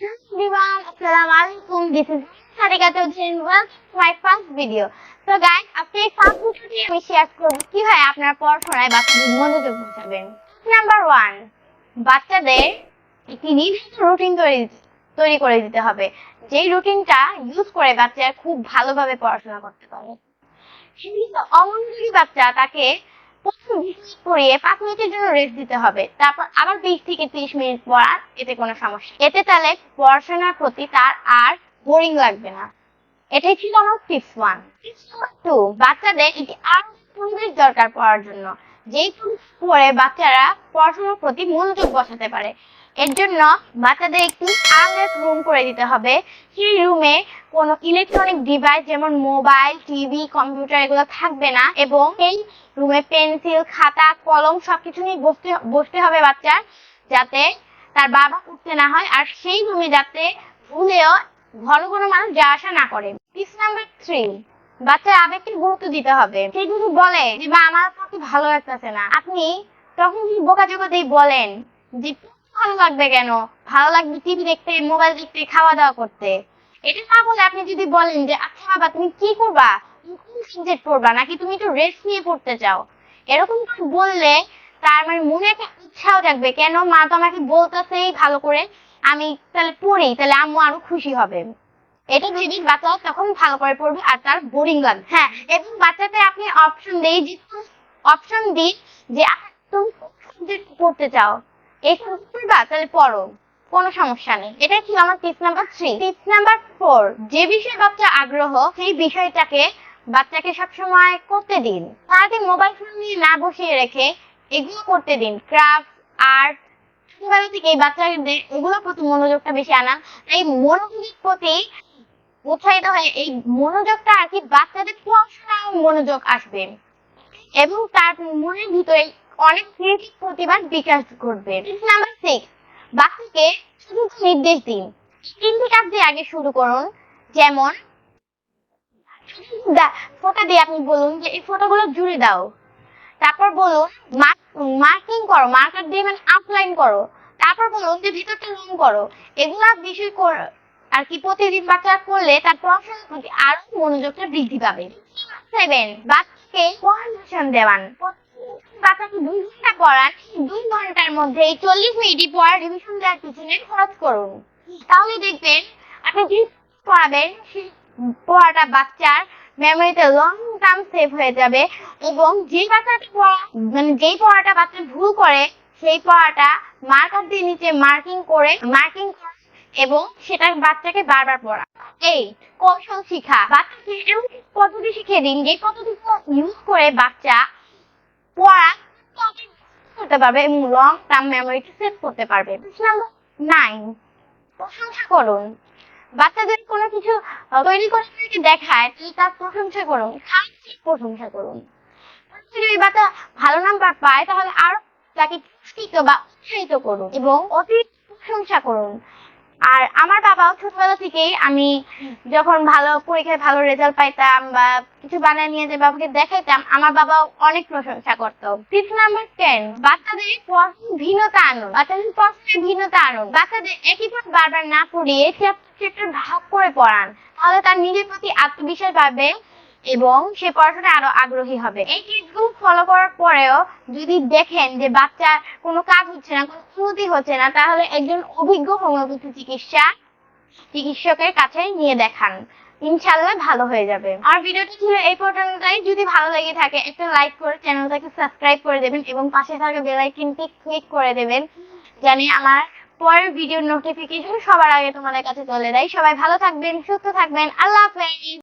everyone, Assalamu alaikum. This is Sarika Chaudhary welcome to my first video. So guys, আপনার পড়াশোনায় বাচ্চাদের মনোযোগ বোঝাবেন number one বাচ্চাদের একটি নির্দিষ্ট রুটিন তৈরি তৈরি করে দিতে হবে যেই রুটিনটা ইউজ করে বাচ্চারা খুব ভালোভাবে পড়াশোনা করতে পারে অমনোযোগী বাচ্চা তাকে পাঁচ মিনিটের জন্য রেস্ট দিতে হবে। তারপর আবার বিশ থেকে মিনিট এতে কোনো সমস্যা এতে তাহলে পড়াশোনার প্রতি তার আর বোরিং লাগবে না। এটাই ছিল আমার টিপস ওয়ান টু বাচ্চাদের এটি আর পরিবেশ দরকার পড়ার জন্য। যেই পরে বাচ্চারা পড়াশোনার প্রতি মনোযোগ বসাতে পারে। এর জন্য বাচ্চাদের একটি আরামদায়ক রুম করে দিতে হবে। সেই রুমে কোনো ইলেকট্রনিক ডিভাইস যেমন মোবাইল টিভি কম্পিউটার এগুলো থাকবে না এবং এই রুমে পেন্সিল খাতা, কলম সবকিছু নিয়ে বসতে বসতে হবে বাচ্চার যাতে তার বাবা উঠতে না হয় আর সেই রুমে যাতে ভুলেও ঘন ঘন মানুষ যাওয়া আসা না করে। টিপস নাম্বার থ্রি বাচ্চার আবেগকে গুরুত্ব দিতে হবে। সে যদি বলে যে বা আমার প্রতি ভালো লাগতেছে না। আপনি তখন যদি বোকা জগতেই বলেন যে ভালো লাগবে কেন? ভালো লাগবে টিভি দেখতে, মোবাইল দেখতে খাওয়া দাওয়া করতে। এটা না বলে আপনি যদি বলেন যে আচ্ছা বাবা, তুমি কি করবা? কোন নাকি তুমি একটু রেস্ট নিয়ে পড়তে চাও? এরকম বললে তার মানে মনে একটা থাকবে কেন? মা তো আমাকে ভালো করে। আমি তাহলে পড়ি, তাহলে আম্মু আরও খুশি হবে। এটা ভেবে বাচ্চা তখন ভালো করে পড়বে আর তার বোরিং লাগবে। হ্যাঁ এবং বাচ্চাকে আপনি অপশন দেই যে অপশন দিন যে আ- তুমি সাবজেক্ট পড়তে চাও? এই সাবজেক্ট পড়বা তাহলে পড়ো। কোনো সমস্যা নেই। এটা ছিল আমার tips number three tips number four যে বিষয়ে বাচ্চা আগ্রহ, সেই বিষয়টাকে বাচ্চাকে সবসময় করতে দিন। সারাদিন মোবাইল ফোন নিয়ে না বসিয়ে রেখে এগুলো করতে দিন। ক্রাফট আর্ট ছোটবেলা থেকে বাচ্চাদের এগুলোর প্রতি মনোযোগটা বেশি আনা। এই মনোযোগের প্রতি উৎসাহিত হয়ে এই মনোযোগটা আর কি বাচ্চাদের পড়াশোনায় মনোযোগ আসবে। এবং তার মনের ভিতরে অনেক ক্রিয়েটিভ প্রতিভার বিকাশ ঘটবে। নাম্বার সিক্স বাচ্চাকে শুধু নির্দেশ দিন। তিনটি কাজ দিয়ে আগে শুরু করুন। যেমন ফোঁটা দিয়ে আপনি বলুন যে, এই ফোঁটাগুলো জুড়ে দাও। তারপর বলুন মার্কিং করো মার্কার দিয়ে মানে আউটলাইন করো। তারপর বলুন যে, ভিতরটা রং করো। এগুলা বিষয় কর- আর কি প্রতিদিন বাচ্চা করলে তার পড়াশোনার প্রতি আরও মনোযোগটা বৃদ্ধি পাবে। সেভেন বাচ্চাকে পড়াশোনা দেওয়ান। ঘণ্টা পড়ান দুই ঘণ্টার মধ্যে এই চল্লিশ মিনিটই পড়া রিভিশন দেওয়ার পিছনে খরচ করুন। তাহলে দেখবেন, আপনি যে পড়াবেন, সেই পড়াটা বাচ্চার মেমোরিতে লং টার্ম সেভ হয়ে যাবে এবং যে বাচ্চাটা পড়া মানে যেই পড়াটা বাচ্চা ভুল করে, সেই পড়াটা মার্কার দিয়ে নিচে মার্কিং করে মার্কিং এবং সেটা বাচ্চাকে বারবার পড়া। এই, কৌশল শিখা। বাচ্চাকে এমন পদ্ধতি শিখিয়ে দিন যে পদ্ধতিগুলো ইউজ করে বাচ্চা পড়া করতে পারবে এবং লং টার্ম মেমোরিতে সেভ করতে পারবে নাইন প্রশংসা করুন। বাচ্চাদের কোনো কিছু তৈরি করে আপনাকে দেখায়, তার প্রশংসা করুন প্রশংসা করুন। যদি বাচ্চা ভালো নাম্বার পায়, তাহলে আরও তাকে পুরস্কৃত বা উৎসাহিত করুন এবং অতিরিক্ত প্রশংসা করুন। আর আমার বাবাও ছোটবেলা থেকেই আমি যখন ভালো পরীক্ষায় ভালো রেজাল্ট পাইতাম বা কিছু বানায় নিয়ে যে বাবাকে দেখাইতাম, আমার বাবাও অনেক প্রশংসা করত। টিপস নাম্বার টেন বাচ্চাদের পড়াশোনার ভিন্নতা আনুন, বাচ্চাদের পড়াশোনার ভিন্নতা আনুন। বাচ্চাদের একই পাঠ বারবার না পড়িয়ে চ্যাপ্টার ভাগ করে পড়ান, তাহলে তার নিজের প্রতি আত্মবিশ্বাস বাড়বে। এবং সে পড়াশোনায় আরও আগ্রহী হবে। এই টিপসগুলো ফলো করার পরেও যদি দেখেন যে বাচ্চার কোনো কাজ হচ্ছে না, কোনো উন্নতি হচ্ছে না, তাহলে একজন অভিজ্ঞ হোমিওপ্যাথি চিকিৎসা চিকিৎসকের কাছে নিয়ে দেখান। ইনশাল্লাহ ভালো হয়ে যাবে। আর ভিডিওটি ছিল এই পর্যন্তই। যদি ভালো লেগে থাকে, একটা লাইক করে চ্যানেলটাকে সাবস্ক্রাইব করে দেবেন এবং পাশে থাকা বেল আইকনটি ক্লিক করে দেবেন, জানি আমার পরের ভিডিওর নোটিফিকেশন সবার আগে তোমাদের কাছে চলে যায়। সবাই ভালো থাকবেন, সুস্থ থাকবেন। আল্লাহ হাফেজ।